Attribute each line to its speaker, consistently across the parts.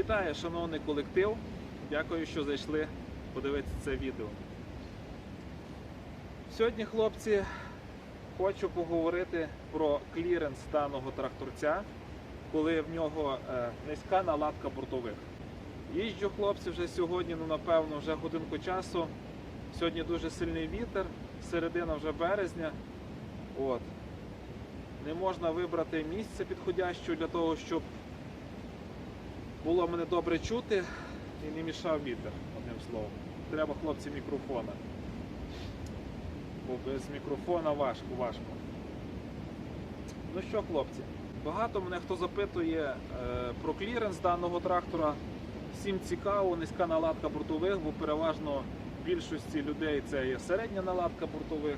Speaker 1: Вітаю, шановний колектив. Дякую, що зайшли подивитися це відео. Сьогодні, хлопці, хочу поговорити про кліренс даного тракторця, коли в нього е, низька наладка бортових. Їжджу, хлопці, вже сьогодні, ну напевно, вже годинку часу. Сьогодні дуже сильний вітер, середина вже березня. От. Не можна вибрати місце підходяще для того, щоб було мене добре чути і не мішав вітер, одним словом. Треба, хлопці, мікрофона. Бо без мікрофона важко, важко. Ну що, хлопці, багато мене хто запитує е, про кліренс даного трактора. Всім цікаво, низька наладка бортових, бо переважно більшості людей це є середня наладка бортових.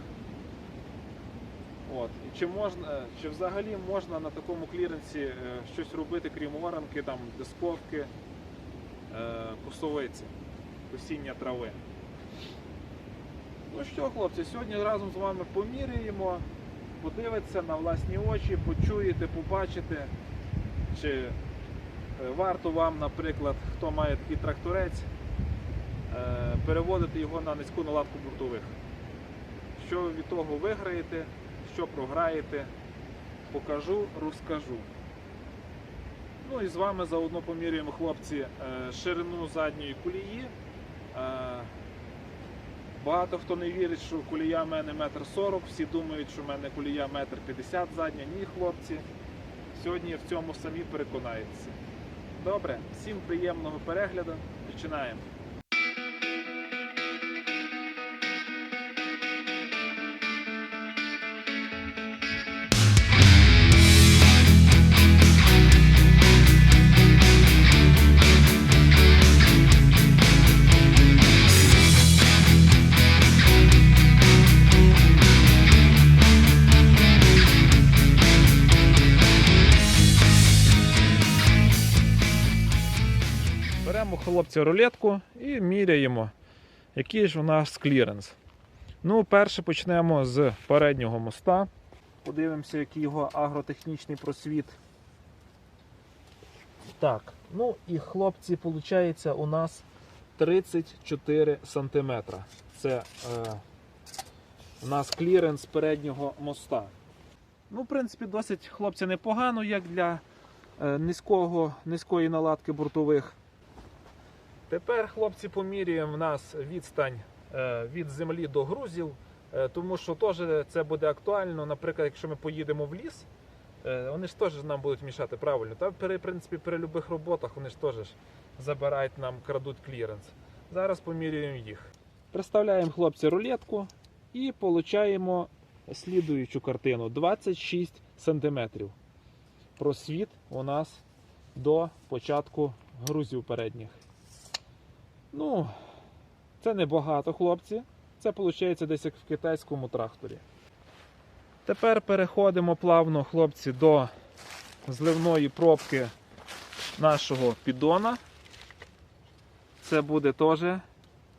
Speaker 1: От. І чи можна, чи взагалі можна на такому кліренсі е, щось робити, крім оранки, там, дисковки, е, косовиці, косіння трави? Ну що, хлопці, сьогодні разом з вами поміряємо, подивитися на власні очі, почуєте, побачите, чи е, варто вам, наприклад, хто має такий тракторець, переводити його на низьку наладку бортових. Що ви від того виграєте, що програєте, покажу, розкажу. Ну і з вами заодно поміряємо, хлопці, е, ширину задньої колії. Е, Багато хто не вірить, що колія в мене метр сорок, всі думають, що в мене колія метр п'ятдесят задня. Ні, хлопці. Сьогодні в цьому самі переконаються. Добре, всім приємного перегляду. Починаємо. Хлопці рулетку і міряємо, який ж у нас кліренс. Ну, перше почнемо з переднього моста. Подивимося, який його агротехнічний просвіт. Так, ну і хлопці, виходить, у нас 34 см. Це е, у нас кліренс переднього моста. Ну, в принципі, досить хлопці непогано, як для е, низького, низької наладки бортових. Тепер, хлопці, поміряємо в нас відстань е, від землі до грузів, е, тому що теж це буде актуально. Наприклад, якщо ми поїдемо в ліс, е, вони ж теж нам будуть мішати правильно. Та при, принципі, при будь-яких роботах вони ж теж забирають нам, крадуть кліренс. Зараз поміряємо їх. Представляємо хлопці рулетку і получаємо слідуючу картину 26 см. Просвіт у нас до початку грузів передніх. Ну, це небагато, хлопці. Це виходить десь як в китайському тракторі. Тепер переходимо плавно, хлопці, до зливної пробки нашого піддона. Це буде теж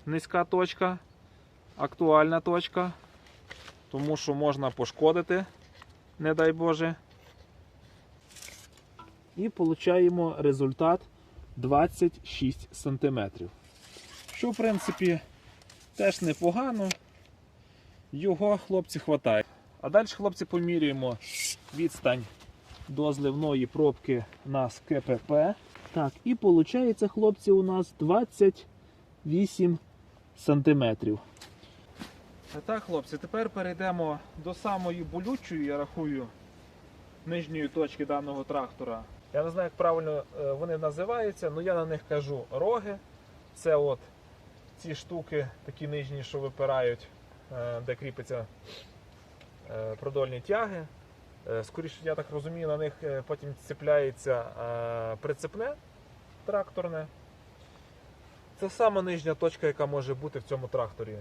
Speaker 1: низька точка, актуальна точка, тому що можна пошкодити, не дай Боже. І отримуємо результат 26 см. Що, в принципі, теж непогано. Його хлопці хватає. А далі, хлопці, поміряємо відстань до зливної пробки на КПП. Так, і виходить, хлопці, у нас 28 сантиметрів. Так, хлопці, тепер перейдемо до самої болючої, я рахую, нижньої точки даного трактора. Я не знаю, як правильно е, вони називаються, але я на них кажу роги. Це от ці штуки, такі нижні, що випирають, е, де кріпиться е, продольні тяги. Е, Скоріше, я так розумію, на них потім цепляється прицепне тракторне. Це сама нижня точка, яка може бути в цьому тракторі.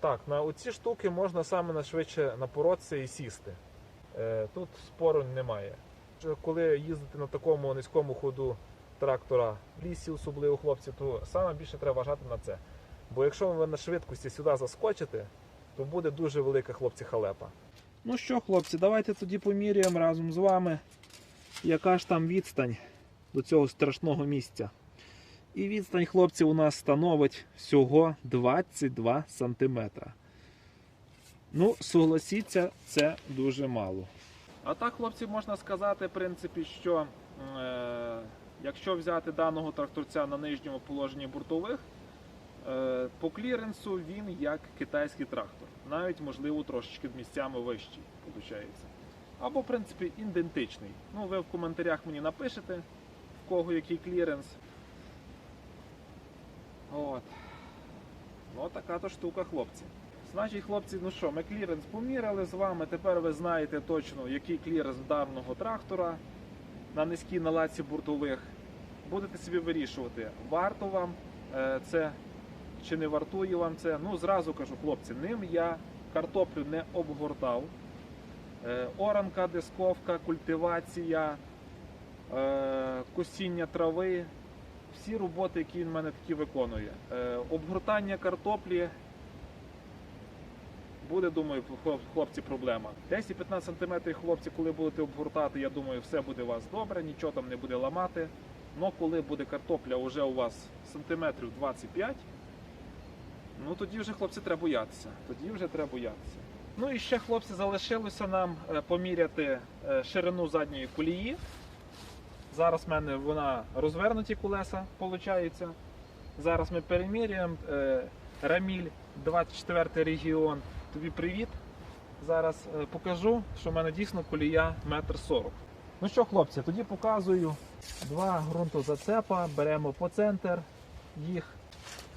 Speaker 1: Так, на оці штуки можна саме найшвидше напоротися і сісти. Тут спору немає. Коли їздити на такому низькому ходу трактора в лісі, особливо хлопці, то саме більше треба вважати на це. Бо якщо ви на швидкості сюди заскочите, то буде дуже велика хлопці халепа. Ну що, хлопці, давайте тоді поміряємо разом з вами, яка ж там відстань до цього страшного місця. І відстань хлопців у нас становить всього 22 см. Ну, согласіться, це дуже мало. А так, хлопці, можна сказати, в принципі, що е, якщо взяти даного тракторця на нижньому положенні бортових, е, по кліренсу він як китайський трактор. Навіть, можливо, трошечки місцями вищий, виходить. Або, в принципі, ідентичний. Ну, ви в коментарях мені напишете, в кого який кліренс. От. Ну, така то штука, хлопці. Значить, хлопці, ну що, ми кліренс поміряли з вами. Тепер ви знаєте точно, який кліренс даного трактора на низькій наладці бортових. Будете собі вирішувати, варто вам е, це чи не вартує вам це. Ну, зразу кажу, хлопці, ним я картоплю не обгортав. Е, Оранка, дисковка, культивація, е, косіння трави. Всі роботи, які він мене такі виконує. Обгортання картоплі буде, думаю, хлопці, проблема. 10-15 см, хлопці, коли будете обгортати, я думаю, все буде у вас добре, нічого там не буде ламати. Но коли буде картопля вже у вас сантиметрів 25, ну тоді вже хлопці треба боятися. Тоді вже треба боятися. Ну і ще, хлопці, залишилося нам е, поміряти е, ширину задньої колії. Зараз в мене вона розвернуті колеса, виходить. Зараз ми переміряємо. Е, Раміль 24 регіон. Тобі привіт. Зараз покажу, що в мене дійсно колія 1,40 м. Ну що, хлопці, тоді показую два ґрунтозацепа, беремо по центр їх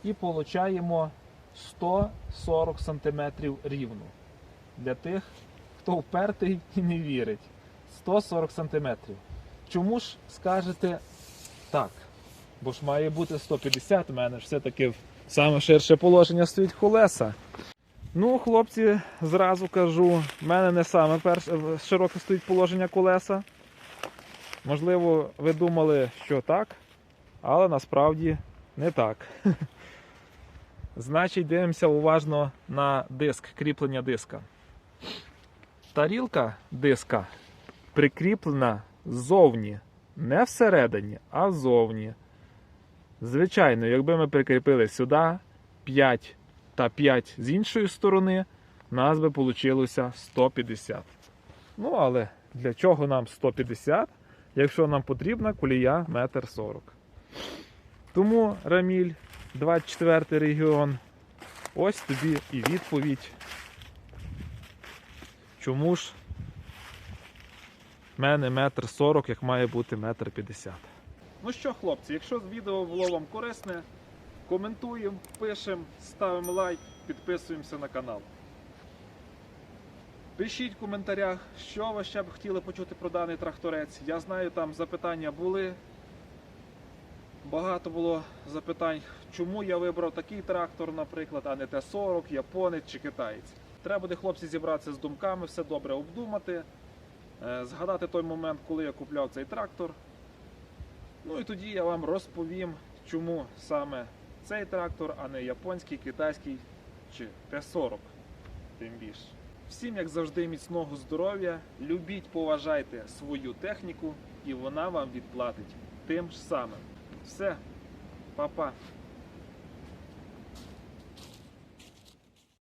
Speaker 1: і получаємо 140 см рівно. Для тих, хто впертий і не вірить. 140 см. Чому ж скажете так? Бо ж має бути 150, у мене ж все-таки саме ширше положення стоїть колеса. Ну, хлопці, зразу кажу, в мене не саме перше широке стоїть положення колеса. Можливо, ви думали, що так, але насправді не так. Значить, дивимося уважно на диск, кріплення диска. Тарілка диска прикріплена ззовні. Не всередині, а ззовні. Звичайно, якби ми прикріпили сюди 5 та 5 з іншої сторони, у нас би вийшло 150. Ну, але для чого нам 150, якщо нам потрібна колія 1,40 м? Тому Раміль, 24 регіон. Ось тобі і відповідь. Чому ж в мене метр сорок, як має бути метр п'ятдесят. Ну що, хлопці, якщо відео було вам корисне, коментуємо, пишемо, ставимо лайк, підписуємося на канал. Пишіть в коментарях, що ви ще б хотіли почути про даний тракторець. Я знаю, там запитання були. Багато було запитань, чому я вибрав такий трактор, наприклад, а не Т-40, японець чи китаєць. Треба буде хлопці зібратися з думками, все добре обдумати, е, згадати той момент, коли я купляв цей трактор. Ну і тоді я вам розповім, чому саме цей трактор, а не японський, китайський чи Т-40. Тим більше. Всім, як завжди, міцного здоров'я, любіть, поважайте свою техніку, і вона вам відплатить тим ж самим. Все, па-па.